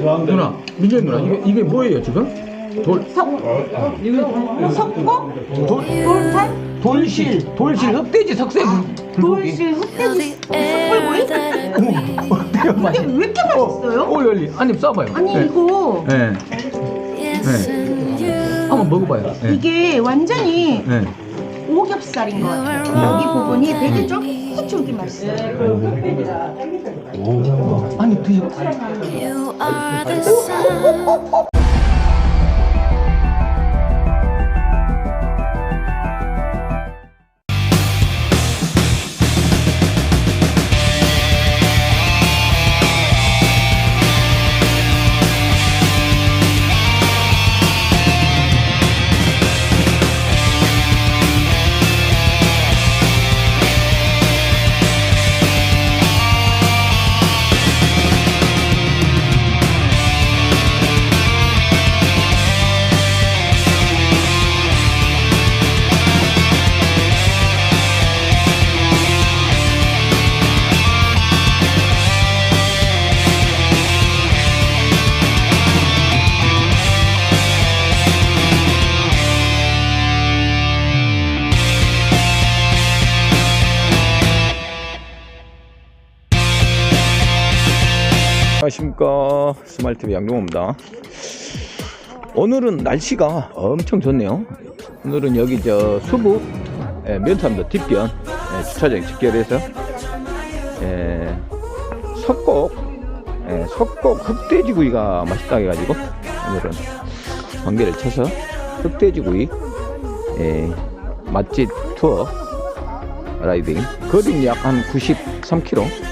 좋아하는데 좋아하는데. 누나, 민재 누나, 이게, 이게 뭐예요, 지금? 돌, 석, 이거 석고? 돌, 돌탄? 돌실, 돌실 흑돼지 석쇠 불- 불고기. 돌실 흑돼지 석불구이? 어때요, 맛이? 이게 왜 이렇게 맛있어요? 오, 열리. 한입 써봐요. 아니 네. 이거 네. 네. 한번 먹어봐요. 네. 이게 완전히 네. 오겹살인 것 같아요. 여기 부분이 되게 쫄깃쫄깃 맛있어요. 오. 아니, 드셔보세요. You are the sun. 스마일TV 양동호입니다. 오늘은 날씨가 엄청 좋네요. 오늘은 여기 저 수북 예, 면탐도 뒷변 예, 주차장 직결해서 예, 석곡 예, 석곡 흑돼지구이가 맛있다 해가지고 오늘은 관계를 쳐서 흑돼지구이 예, 맛집 투어 라이딩. 거리는 약 한 93km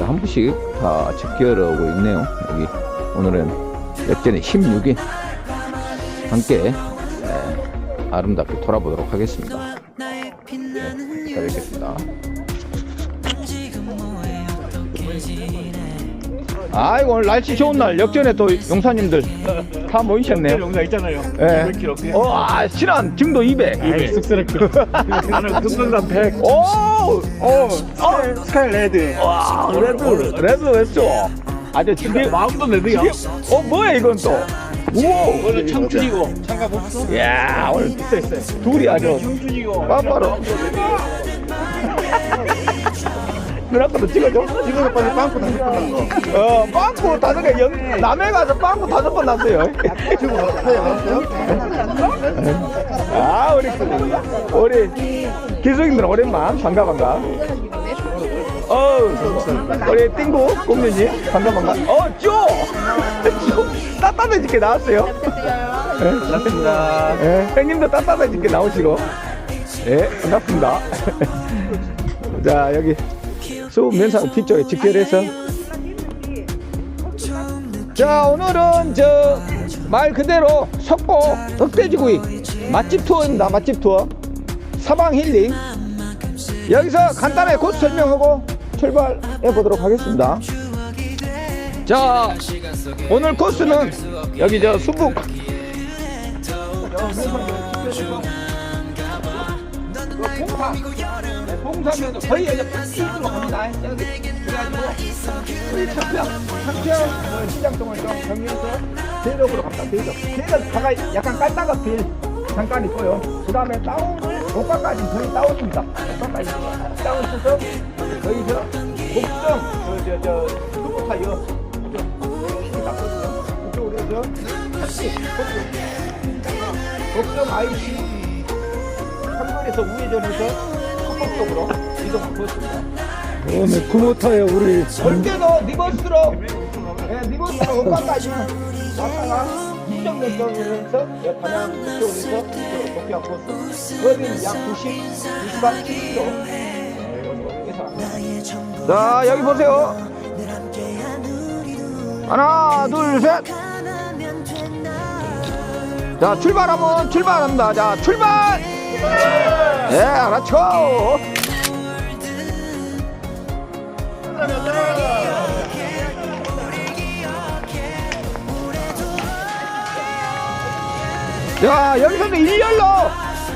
한 분씩 다 집결하고 있네요. 여기 오늘은 역전의 16인 함께 에, 아름답게 돌아보도록 하겠습니다. 네, 잘 뵙겠습니다. 아이고 오늘 날씨 좋은 날 역전에 또 용사님들 다 모이셨네요. 영상 있잖아요. 예. 200kg. 어, 아, 실한 증도 200. 아이, 쑥스럽게. 나는 금강산 100. 오, 오, 스카이, 스카이 레드. 와, 레드, 레드 웨스트. 아주 지금 마음도 레드야. 어 뭐야 이건 또 우와 오늘 청춘이고. 참가 복수. 야 오늘 있어, 있어. 둘이 아주 청춘이고. 빠빠로 누나 것도 찍어줘. 이거 빨리 빵꾸 다시 끝났어. 어 빵꾸 다섯 개 연, 남해 가서 빵꾸 다섯 번 났어요. 지금 어떻게? 아 우리 우리 기숙인들 오랜만. 반가 반가. 어 우리 띵구 공주님. 반가 반가. 어쪼! 따뜻해지게 나왔어요. 네, 반갑습니다. 예, 형님도 따뜻해지게 나오시고. 예 반갑습니다. 자 여기 면상 뒤쪽에 집결해서. 자 오늘은 저 말 그대로 석고 흑돼지구이 맛집 투어입니다 맛집 투어. 사방 힐링. 여기서 간단하게 코스 설명하고 출발해 보도록 하겠습니다. 자 오늘 코스는 여기 저 수북 봉사면 거의 이제 패스로 갑니다. 그래가지고 우리 창평, 창평 시장동을 좀 정리해서 대덕으로 갑니다. 대덕. 대덕 가가 약간 깔다가 빌 잠깐 있고요. 그 다음에 다운을 고가까지 거의 다운입니다. 고가까지 다운 쳐서 거기서 곡성 저저저 슈퍼타이어 이쪽으로 해서 택시 곡성 IC 삼거리에서 우회전해서 속곡 쪽으로 이동을 보였습니다. 오늘 구모타에 우리 올 때도 리버스로 예, 리버스로 왔다가 이정도 쪽에서 예, 반향 쪽에서 이쪽으로 도쿄 코스 거리는 약 90, 90만 킬로 자 여기 보세요. 하나 둘 셋. 자 출발하면 출발합니다. 자 출발 예 알았죠? 자 여기서는 일렬로.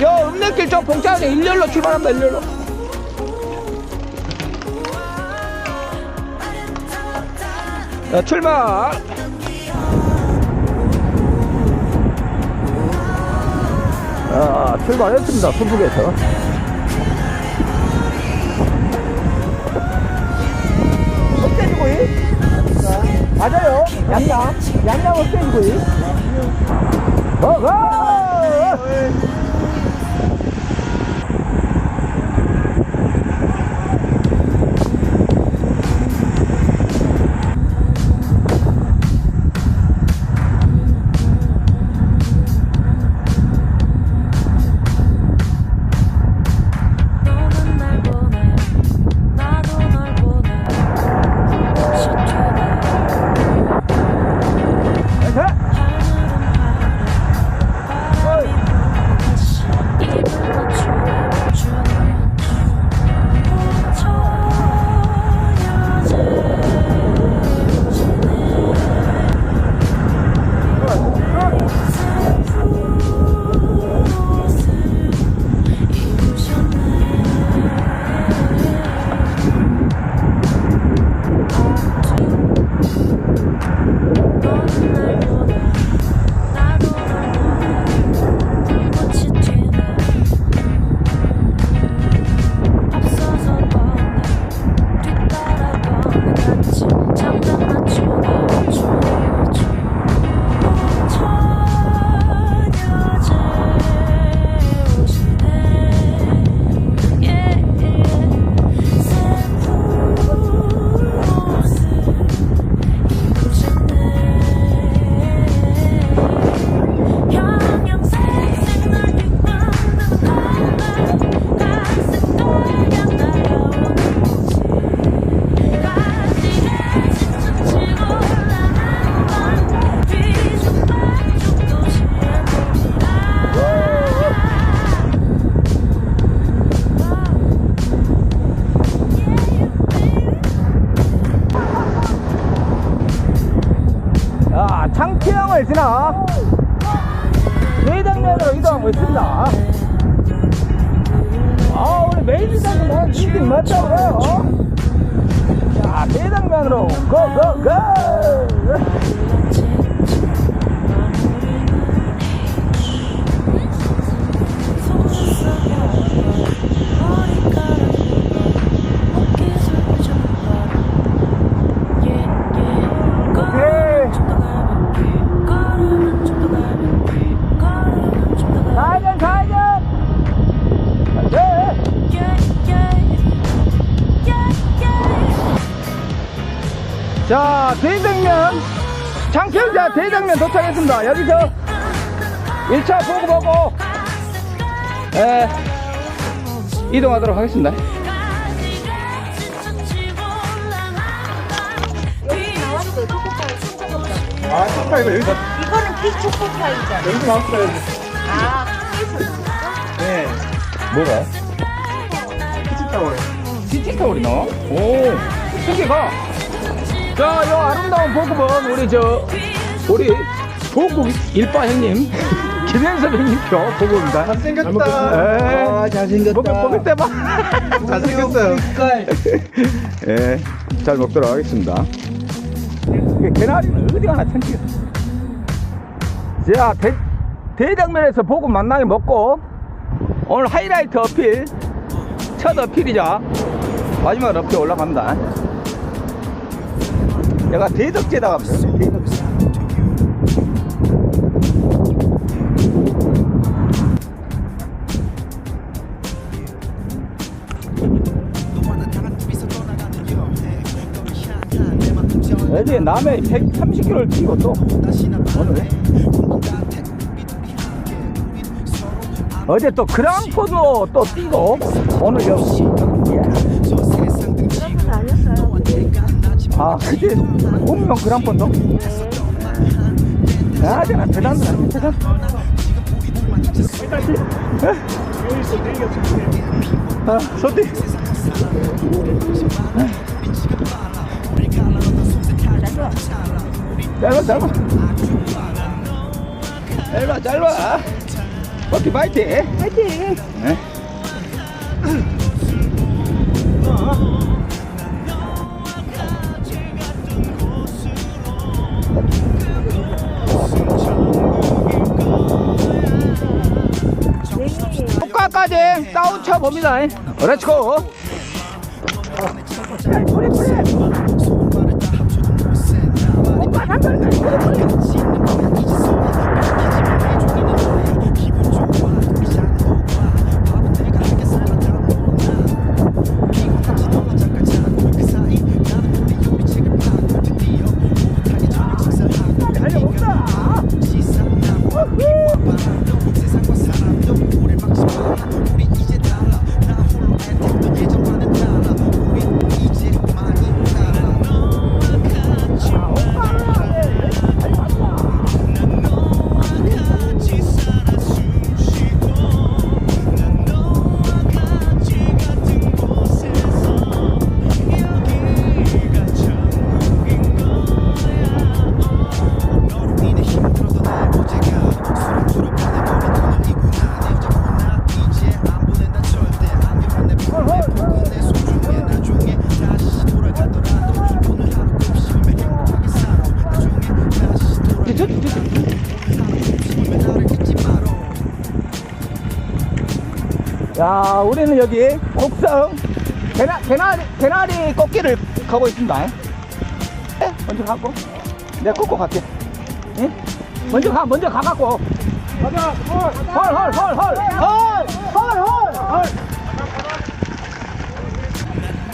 여 읍내길 저 봉차에 일렬로 출발합니다 일렬로. 자, 출발! 아, 출발했습니다. 순북에서. 흑돼지구이. 맞아요. 양양. 양양 흑돼지구이. 먹어! Don't 자, 대장면. 창평자 대장면 도착했습니다. 여기서 1차 보고 보고, 예, 이동하도록 하겠습니다. 아, 초파 이거 여기서, 이거는 피 초코파이잖아. 여기서 나왔어요. 아? 네. 뭐가? 키친타워에. 시티타올이 나와? 오, 신기가. 자, 요 아름다운 복음은 우리 저, 우리 보국 일빠 형님, 김현섭 형님 표 복음입니다. 잘생겼다. 아, 잘생겼다. 먹을, 때 봐. 잘생겼어요. 예, 잘 먹도록 하겠습니다. 개나리는 어디 가나 참기가. 자, 대, 대장면에서 보고 만나게 먹고, 오늘 하이라이트 어필, 첫 어필이자, 마지막 어필 올라갑니다. 내가 대덕제다 가면 대덕제. 어제 남해 130km를 뛰고 또 오늘 어제 또 그랑포도 또 뛰고 오늘 역시 아 그때 운명 그랑포도 아 제가 대단하다. 대단. 아 소띠. 짧아 짧아 짧아 짧아 오케이 파이팅. 파이팅! 네. 네, 네. 돼. 싸우쳐 봅니다. 렛츠고. 우리는 여기 곡성 개나, 개나리, 개나리 꽃길을 가고 있습니다. 예? 먼저 가고. 내가 꽂고 갈게. 예? 먼저 가, 먼저 가갖고. 가자 헐 헐 헐 헐 헐 헐 헐헐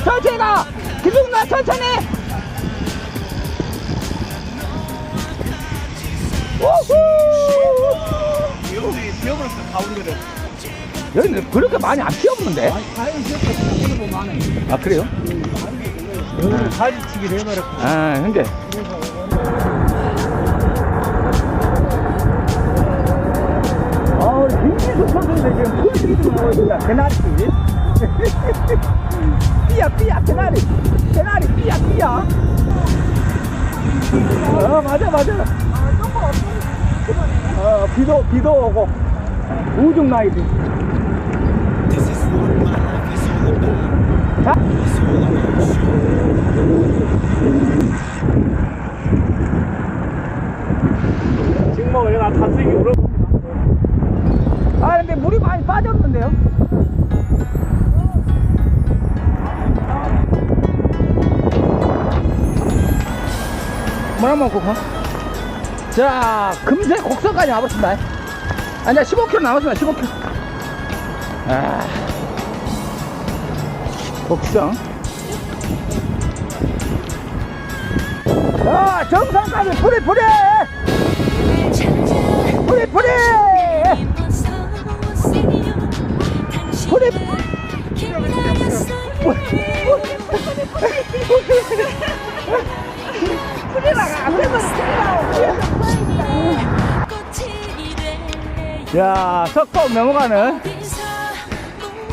천천히 가 김승나 천천히! 우후! 기억을 가운데를. 여기는 그렇게 많이 안 피었는데? 아, 그래요? 여기는 가지치기를 해버렸고. 아, 근데. 아, 우리 김진수 선수인데 지금 하고 있습니다. 개나리. 삐야, 삐야, 개나리. 개나리, 삐야, 삐야. 어, 맞아, 맞아. 어, 비도, 비도 오고. 우중 나이지. 자. 지금 뭐 내가 탑승이 울어. 아 근데 물이 많이 빠졌는데요? 물 한번 먹고 가. 자, 금세 곡선까지 와봤습니다. 아니야 15km 남았으면 15km 아 복성 야 정상까지 뿌리 뿌리 뿌리 뿌리 뿌리 뿌리 나가 뿌리 나가 야, 석고 넘어가는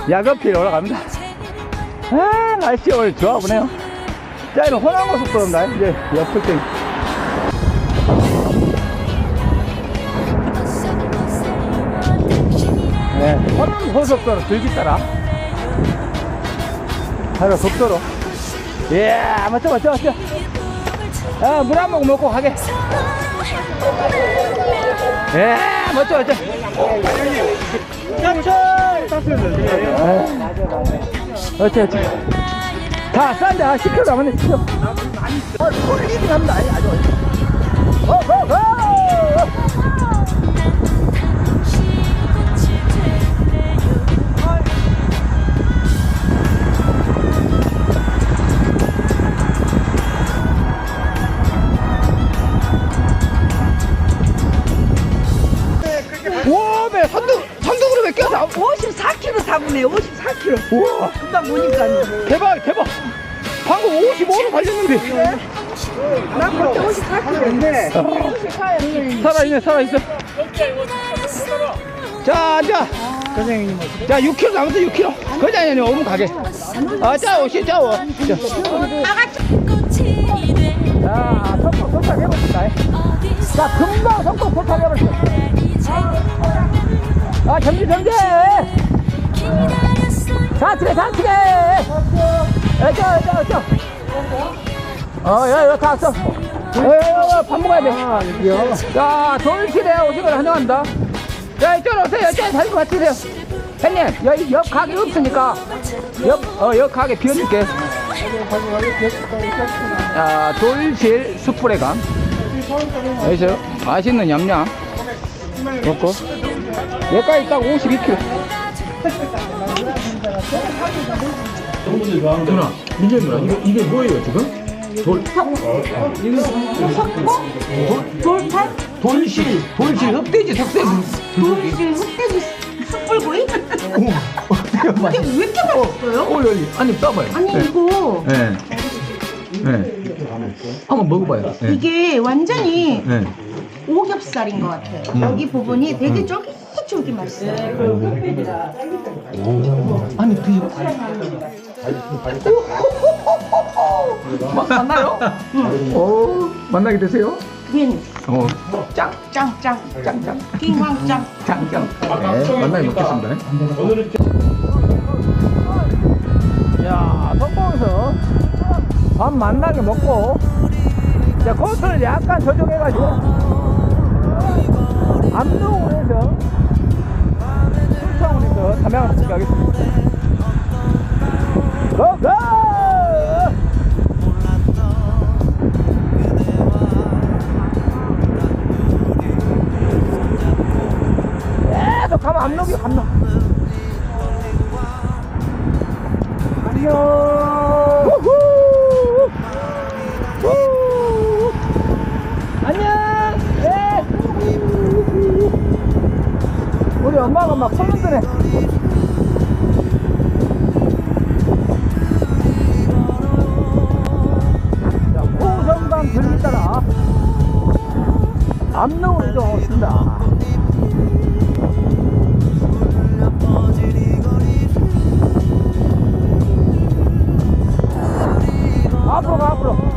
야급필 올라갑니다. 아, 날씨 오늘 좋아 보네요. 자, 이는 호남고 속도입니다. 이제 옆을땡. 네, 호남 고속도로 들기 따라. 바로 속도로. 예, 맞죠, 맞죠, 맞죠. 아, 물 한 모금 먹고 가게. 예, 맞죠, 맞죠. 아, 어째, 어째. 다 싼데, 아, 10kg 남았네, 10kg. 어, 소리 리딩 합니다, 아주. 아주. 어, 어, 어! 껴서. 54kg 타보네 54kg 우와, 금방 보니까 대박, 대박. 방금 55로 달렸는데. 난 그때 54kg인데 살아있네, 살아있어. 자, 앉아. 선생님. 자, 6km 남았어, 6km. 거기 아니, 아니, 오면 가게. 아, 자, 오시, 자, 오. 자, 자, 성공 도착해봅시다. 자, 금방 성공 도착해버렸어. 아, 정지, 정지. 좌측에, 좌측에. 에, 저, 저, 저. 어, 야, 여기 다 왔어. 어, 어, 어, 밥 먹어야 돼. 자, 돌실에 걸 환영합니다. 자, 이쪽으로 오세요. 이쪽에 자리 맞추세요. 형님 여기 옆 가게 없으니까 옆 어 옆 가게 비워줄게 아 돌실 숯불에 감 여기서 맛있는 냠냠 먹고 여기까지 딱 52kg 누나 민재 누나 이거 이게 뭐예요 지금? 돌 돌팔? 돌실 돌실 흑돼지 석쇠 돌실 흑돼지 숯불구이? 근데 왜 이렇게 맛있어요? 어 여기 아니 떠봐요 아니 네. 이거 네. 네. 한번 먹어봐요. 네. 이게 완전히 네. 오겹살인 것 같아요. 여기 부분이 되게 쫄깃 쫄깃 맛있어요. 아니 드셔. 마- 만나요? 오 만나게 되세요? 괜히 어 짱. 짱짱 짱짱. 킹왕짱. 짱짱. 네, 만나게 먹겠습니다. 야, 성공해서 밥 만나게 먹고 이제 코스를 약간 조정해가지고 암동에서 술창원에서 담양을 시작하겠습니다. 고고! 계속 가면 암록. 안녕. 우 우리 엄마가 막 손을 드네. 자, 호성강 들리 따라 암록으로 이동하겠습니다. 앞으로 가 앞으로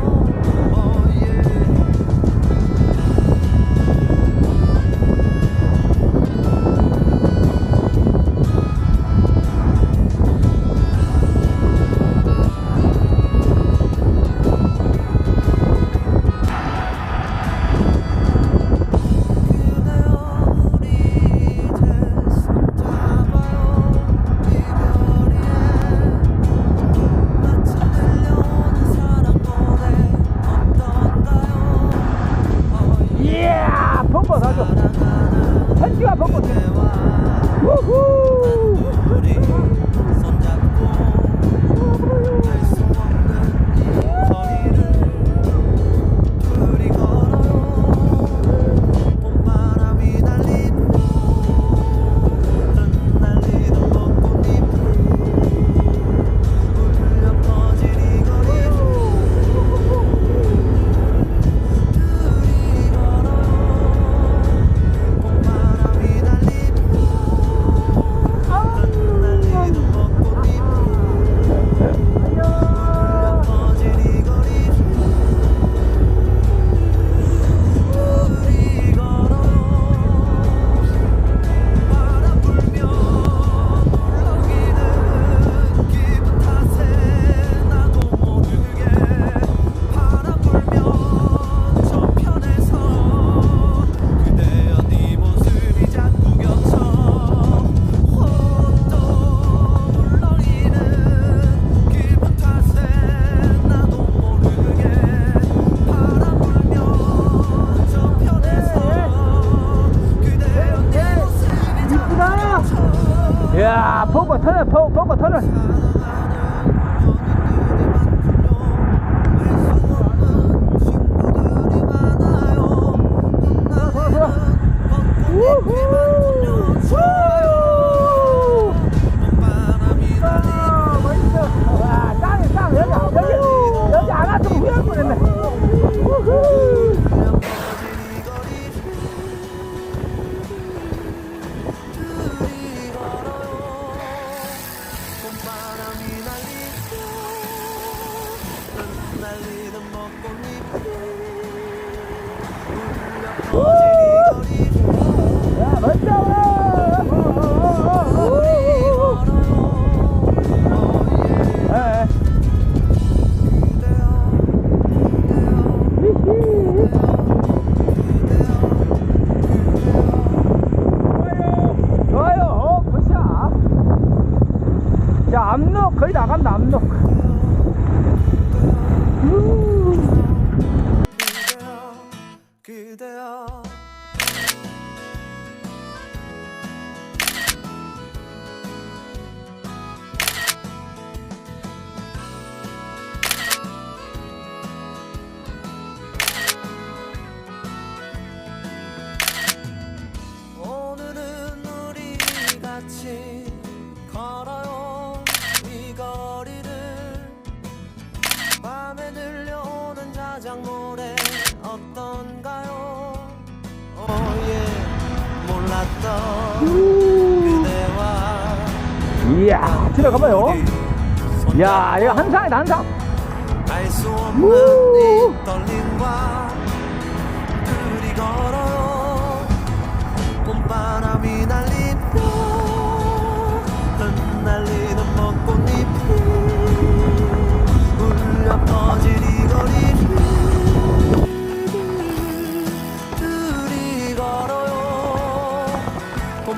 Woo! 같이 걸어요 이 거리를 밤에 들려오는 자작 노래 어떤가요? 오예 몰랐던 그대와 이야, 들어가봐요. 야, 이거 한상이다, 한상. 알수 없는 이 떨림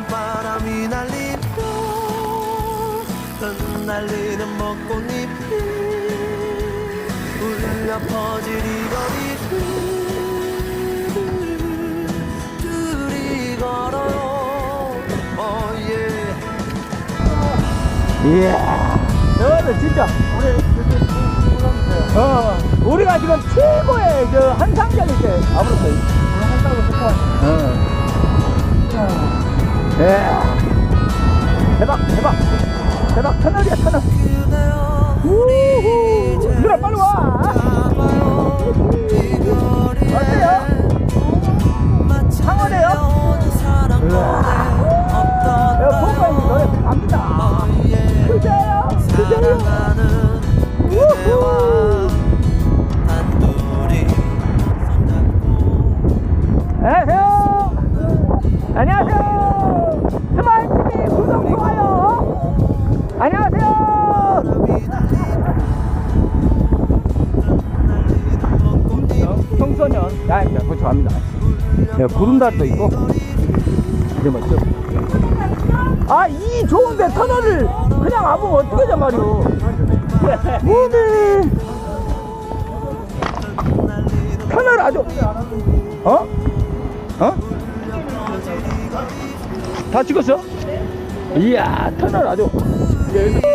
바람이 날리며 흩날리는 벚꽃잎이 울려 퍼질 이 거리를 둘이 걸어요. 어예. 이야, 너는 진짜 어, 우리가 지금 최고의 저 한상전일 때 아무렇게 어. 예. 대박, 대박, 대박 터널이야 터널. 우후. 누나 빨리 와. 어때요? 상어네요? 들려오는 사랑 노래 야, 봄바이 노래 갑니다. 그대요, 그대요. 사랑하는 네, 구름다리도 있고. 이제 멋져. 아, 이 좋은데 터널을 그냥 와보면 어떻게 저 말이오. 무비. 터널 아주. 어? 어? 다 찍었어? 이야, 터널 아주. 자,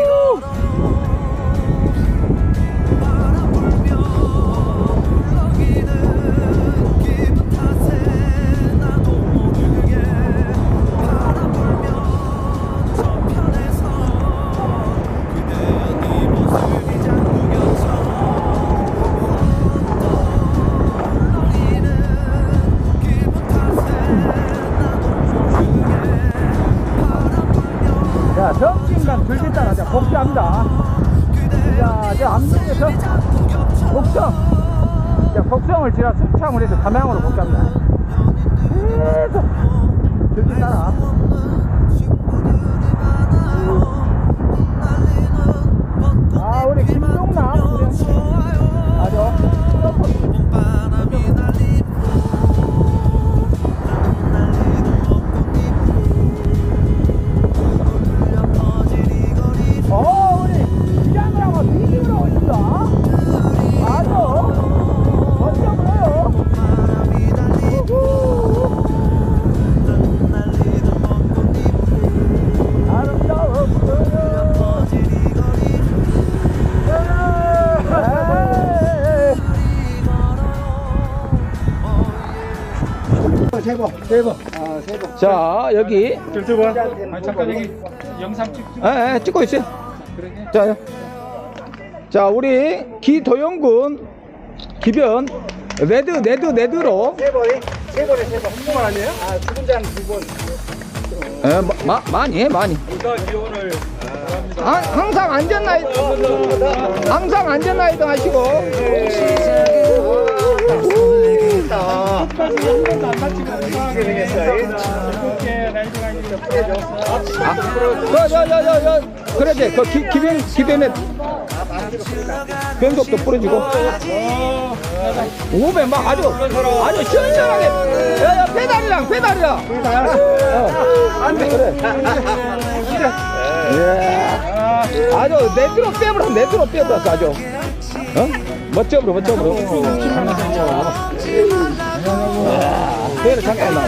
들겠다 가 자, 복수합니다. 자, 저 암동에서 복성. 자, 복성을 지나 순창을 해서 담양으로 복수합니다. 계속 들기 따라. 자 여기 유튜브. 아니 잠깐 여기 영상 찍. 에, 에, 찍고 있어요. 자, 자 우리 기도영군 기변 레드 레드 레드로 세 번이 세 번에 세 번. 한 번만 아니에요? 아 죽은 자는 두 번. 에, 마, 마, 많이 해 많이. 기원을 바랍니다. 아, 항상 안전 라이드 항상 안전 라이드 하시고. 풀어줘. 아, 저저저저 그러지 그 기, 기변 기변에 변속도 부러지고. 500막 아주 아주 시원시원하게 야야 페달이랑 페달이랑 어. 그래 예. 아주 내드로 빼버려 내드로 빼버렸어 아주 어? 멋져버려 멋져버려 대를 잠깐 놔.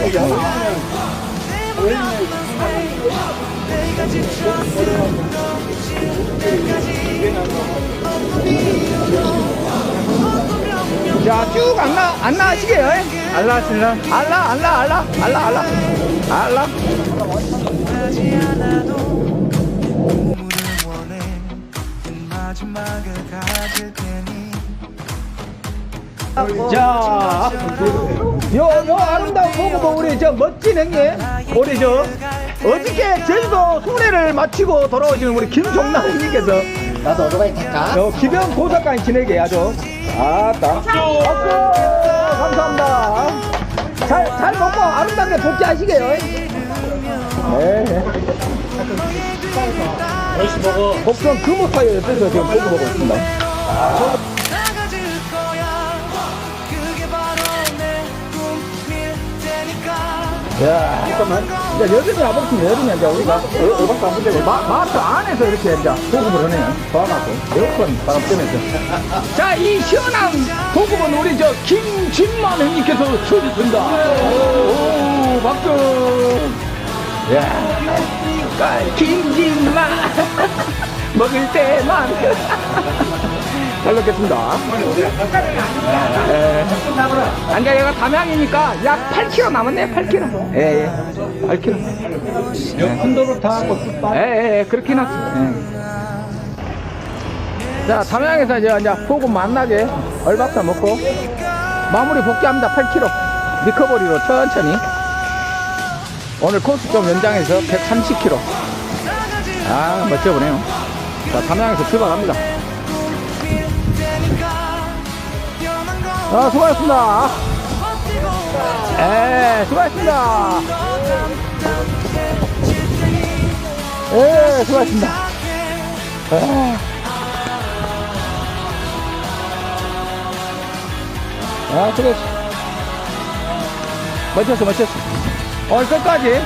자, 쭉 안 나, 안 나시게요? 알라, 실라. 알라, 알라, 알라, 알라, 알라. 알라. 마지막을 가질 테니 자, 요, 요 아름다운 보고 우리 저 멋진 형님, 우리 저 어저께 제주도 순회를 마치고 돌아오시는 우리 김종남 형님께서 나도 오토바이 탈까? 요 기병 고사까지 지내게 아주 아따. 박수 감사합니다. 잘, 잘 먹고 아름답게 복귀하시게요. 네. 복선 금호타이어 옆에서 지금 보고 보고 있습니다 야, 잠깐만. 이제 여름이 와버렸으면 여름이 이제 우리가 어, 어밖에 안 마, 마트 안에서 이렇게 이제 보급을 하네요. 좋아갖고 에어컨 바람 쐬면서. 자, 이 시원한 보급은 우리 저 김진만 형님께서 쳐주신다. 오, 박수. 야, 김진만 먹을 때만. 잘 먹겠습니다. 예. 안자 얘가 담양이니까 약 8kg 남았네 8kg 예, 예. 8kg 큰 도로 타고 예, 예, 예. 그렇긴 하죠 예. 자 담양에서 이제, 이제 포구 만나게 얼박사 먹고 마무리 복귀합니다 8kg 리커버리로 천천히 오늘 코스 좀 연장해서 130kg 아 멋져 보네요 자 담양에서 출발합니다 아 수고하셨습니다 예, 수고하셨습니다. 예, 수고하셨습니다. 예. 아, 그래. 멋졌어, 멋졌어. 오늘 끝까지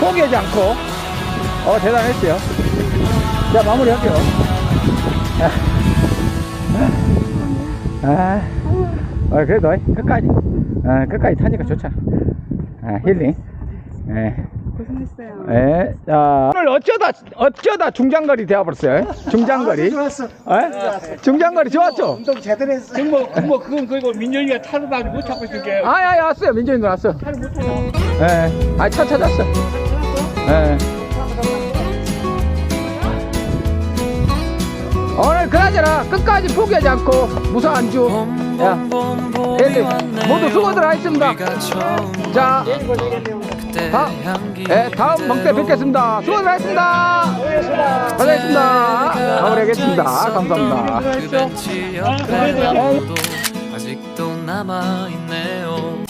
포기하지 않고, 어, 대단했어요. 자, 마무리 할게요. 아, 아, 어, 그래도 끝까지, 어, 끝까지 타니까 좋잖아. 아, 힐링. 예. 고생했어요. 예. 자, 오늘 어쩌다, 어쩌다 중장거리 되어버렸어요. 중장거리. 좋았어. 예? 중장거리 좋았죠? 운동 제대로 했어. 뭐, 뭐 그건 그리고 민정이가 타러 다니 못 찾고 있을 게. 아, 야, 야, 왔어요. 민정이도 왔어. 예. 아, 차 찾았어. 예. 오늘 그나저나 끝까지 포기하지 않고 무사 안주. 야, 예, 모두 수고들 하셨습니다. 자, 다, 예, 다음 먹때 뵙겠습니다. 수고들 하셨습니다. 고생했습니다. 마무리하겠습니다. 감사합니다. 아직도 남아있네요